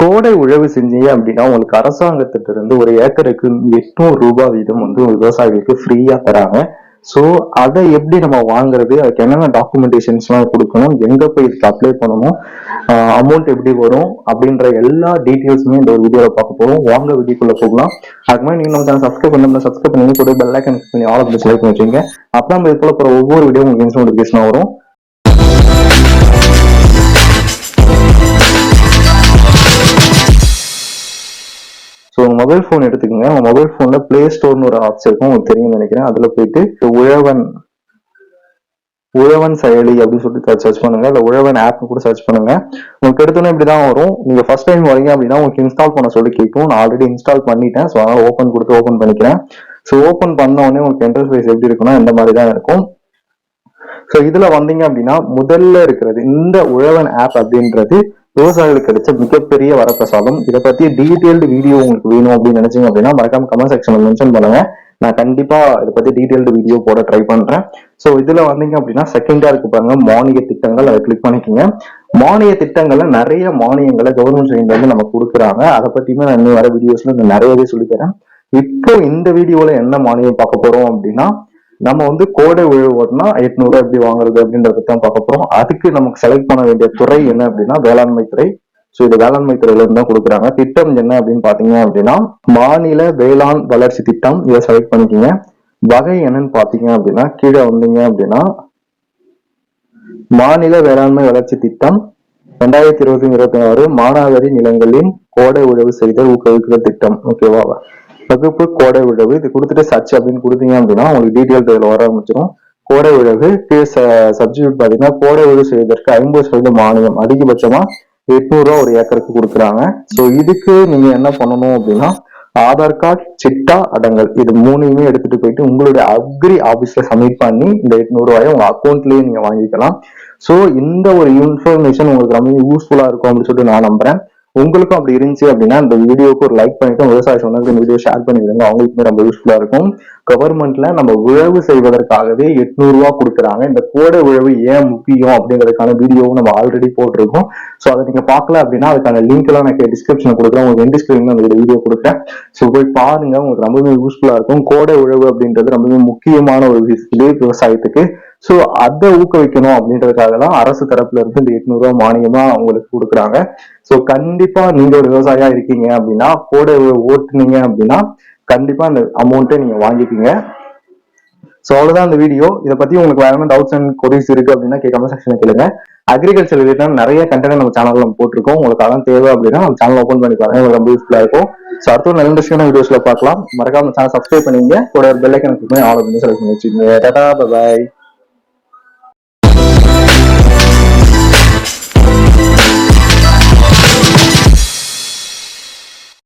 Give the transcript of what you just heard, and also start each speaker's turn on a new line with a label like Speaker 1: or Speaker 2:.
Speaker 1: கோடை உழவு செஞ்சீங்க அப்படின்னா உங்களுக்கு அரசாங்கத்திட்ட இருந்து ஒரு ஏக்கருக்கு எட்நூறு ரூபாய் வீதம் வந்து விவசாயிகளுக்கு ஃப்ரீயா தராங்க. ஸோ அதை எப்படி நம்ம வாங்குறது? அதுக்கு என்னென்ன டாக்குமெண்டேஷன்ஸ்லாம் கொடுக்கணும்? எங்க போய் இதுக்கு அப்ளை பண்ணணும்? அமௌண்ட் எப்படி வரும்? அப்படின்ற எல்லா டீட்டெயில்ஸுமே இந்த ஒரு வீடியோவில் பார்க்க போறோம். வாங்க வீடியோக்குள்ள போகலாம். அதுக்கு மாதிரி நீங்க நம்ம சேனல் சப்ஸ்கிரைப் பண்ணி சப்ஸ்கிரைப் பண்ணி கூட பெல் ஐக்கன் பண்ணி ஆல் ஆஃப் செலக்ட் பண்ணி வச்சுங்க அப்போ நம்ம இது போல போகிற ஒவ்வொரு வீடியோ உங்களுக்கு இன்ஸ்ட் வரும். மொபைல் ஃபோன் எடுத்துக்கோங்க. உங்க மொபைல் ஃபோனில் பிளே ஸ்டோர்னு ஒரு ஆப்ஸ் இருக்கும். உங்களுக்கு தெரியும்னு நினைக்கிறேன். அதுல போயிட்டு உழவன் உழவன் செயலி அப்படின்னு சொல்லிட்டு சர்ச் பண்ணுங்க. இல்ல உழவன் ஆப் கூட சர்ச் பண்ணுங்க. உங்களுக்கு எடுத்தோன்னே இப்படிதான் வரும். நீங்க ஃபர்ஸ்ட் டைம் வரீங்க அப்படின்னா உங்களுக்கு இன்ஸ்டால் பண்ண சொல்லி கேட்கும். நான் ஆல்ரெடி இன்ஸ்டால் பண்ணிட்டேன். ஸோ அதனால ஓப்பன் கொடுத்து ஓப்பன் பண்ணிக்கிறேன். ஸோ ஓப்பன் பண்ண உடனே உங்களுக்கு இன்டர்ஃபேஸ் எப்படி இருக்குன்னா இந்த மாதிரி தான் இருக்கும். ஸோ இதுல வந்தீங்க அப்படின்னா முதல்ல இருக்கிறது இந்த உழவன் ஆப் அப்படின்றது விவசாயிகளுக்கு கிடைச்ச மிகப்பெரிய வரப்பிரசாதம். இதை பத்தி டீடைல்டு வீடியோ உங்களுக்கு வேணும் அப்படின்னு நினைச்சீங்க அப்படின்னா மறக்காம கமெண்ட் செக்ஷன்ல மென்ஷன் பண்ணுங்க. நான் கண்டிப்பா இதை பத்தி டீடைல்டு வீடியோ போட ட்ரை பண்றேன். ஸோ இதுல வந்தீங்க அப்படின்னா செகண்டா இருக்கு பாருங்க மானிய திட்டங்கள். அதை கிளிக் பண்ணிக்கோங்க. மானிய திட்டங்கள்ல நிறைய மானியங்களை கவர்மெண்ட் சைட்ல இருந்து நம்ம கொடுக்குறாங்க. அதை பத்தியுமே நான் இன்னும் வர வீடியோஸ்ல நிறையவே சொல்லித்தரேன். இப்போ இந்த வீடியோல என்ன மானியம் பார்க்க போறோம் அப்படின்னா நம்ம வந்து கோடை உழவுனா எட்நூறு எப்படி வாங்குறது அப்படின்றத தான் பார்க்க போறோம். அதுக்கு நமக்கு செலக்ட் பண்ண வேண்டிய துறை என்ன அப்படின்னா வேளாண்மை துறை. ஸோ இது வேளாண்மை துறையில இருந்து தான் கொடுக்குறாங்க. திட்டம் என்ன அப்படின்னு பாத்தீங்க அப்படின்னா மாநில வேளாண் வளர்ச்சி திட்டம். இதை செலக்ட் பண்ணிக்கோங்க. வகை என்னன்னு பாத்தீங்க அப்படின்னா கீழே வந்தீங்க அப்படின்னா மாநில வேளாண்மை வளர்ச்சி திட்டம். ரெண்டாயிரத்தி இருபத்தி இருபத்தி ஆறு மானாவாரி நிலங்களின் கோடை உழவு செய்தல் ஊக்குவிக்கிற திட்டம். ஓகேவா வகுப்பு கோடை விழவு இது கொடுத்துட்டு சர்ச் அப்படின்னு கொடுத்தீங்க அப்படின்னா உங்களுக்கு டீட்டெயில் இதில் வர ஆரம்பிச்சிடும் கோடை விழவு சப்ஜெக்ட் பார்த்தீங்கன்னா கோடை உழவு செய்வதற்கு ஐம்பது சதவீத மானியம் அதிகபட்சமா எட்நூறுரூவா ஒரு ஏக்கருக்கு கொடுக்குறாங்க. ஸோ இதுக்கு நீங்க என்ன பண்ணணும் அப்படின்னா ஆதார் கார்டு சிட்டா அடங்கல் இது மூணையுமே எடுத்துட்டு போயிட்டு உங்களுடைய அக்ரி ஆபீஸ்ல சப்மிட் பண்ணி இந்த எட்நூறுவாயை உங்க அக்கௌண்ட்லயே நீங்க வாங்கிக்கலாம். ஸோ இந்த ஒரு இன்ஃபர்மேஷன் உங்களுக்கு ரொம்ப யூஸ்ஃபுல்லா இருக்கும் அப்படின்னு சொல்லிட்டு நான் நம்புறேன். உங்களுக்கும் அப்படி இருந்துச்சு அப்படின்னா அந்த வீடியோக்கு ஒரு லைக் பண்ணிட்டு விவசாய சொன்னதுக்கு இந்த வீடியோ ஷேர் பண்ணிவிடுங்க அவங்களுக்குமே ரொம்ப யூஸ்ஃபுல்லா இருக்கும். கவர்மெண்ட்ல நம்ம உழவு செய்வதற்காகவே எட்நூறு ரூபா கொடுக்குறாங்க. இந்த கோடை உழவு ஏன் முக்கியம் அப்படிங்கிறதுக்கான வீடியோவும் நம்ம ஆல்ரெடி போட்டிருக்கோம். ஸோ அதை நீங்க பார்க்கல அப்படின்னா அதுக்கான லிங்க் எல்லாம் நான் டிஸ்கிரிப்ஷன் கொடுக்குறேன். உங்களுக்கு எந்த ஸ்கிரீன்ல அந்த வீடியோ கொடுக்குறேன். ஸோ போய் பாருங்க. உங்களுக்கு ரொம்பவே யூஸ்ஃபுல்லா இருக்கும். கோடை உழவு அப்படின்றது ரொம்பவே முக்கியமான ஒரு விவசாயத்துக்கு. ஸோ அதை ஊக்குவிக்கணும் அப்படின்றதுக்காக தான் அரசு தரப்புல இருந்து இந்த எட்நூறு ரூபாய் மானியமா அவங்களுக்கு கொடுக்குறாங்க. ஸோ கண்டிப்பா நீங்க ஒரு விவசாயியா இருக்கீங்க அப்படின்னா கூட ஓட்டுனீங்க அப்படின்னா கண்டிப்பா அந்த அமௌண்ட்டை நீங்க வாங்கிக்கீங்க ஸோ அவ்வளவுதான் அந்த வீடியோ. இதை பத்தி உங்களுக்கு வேற டவுட்ஸ் அண்ட் கொரிஸ் இருக்கு அப்படின்னா கேட்காம செக்ஷன் கேளுங்க. அக்ரிகல்ச்சர் ரிலேட்டட் நிறைய கண்டென்ட் நம்ம சேனல்ல நம்ம போட்டிருக்கோம். உங்களுக்கு அதான் தேவை அப்படின்னா நம்ம சேனல் ஓப்பன் பண்ணி பாருங்க. உங்களுக்கு ரொம்ப யூஸ்ஃபுல்லா இருக்கும். ஸோ அடுத்த நல்ல இன்ட்ரெஸ்டான வீடியோஸ்ல பார்க்கலாம். மறக்காம சேனல் சப்ஸ்கிரைப் பண்ணிங்க கூட பெல் ஐக்கன் ஆல் செலக்ட் பண்ணி வச்சுக்கோங்க. டாடா பாய்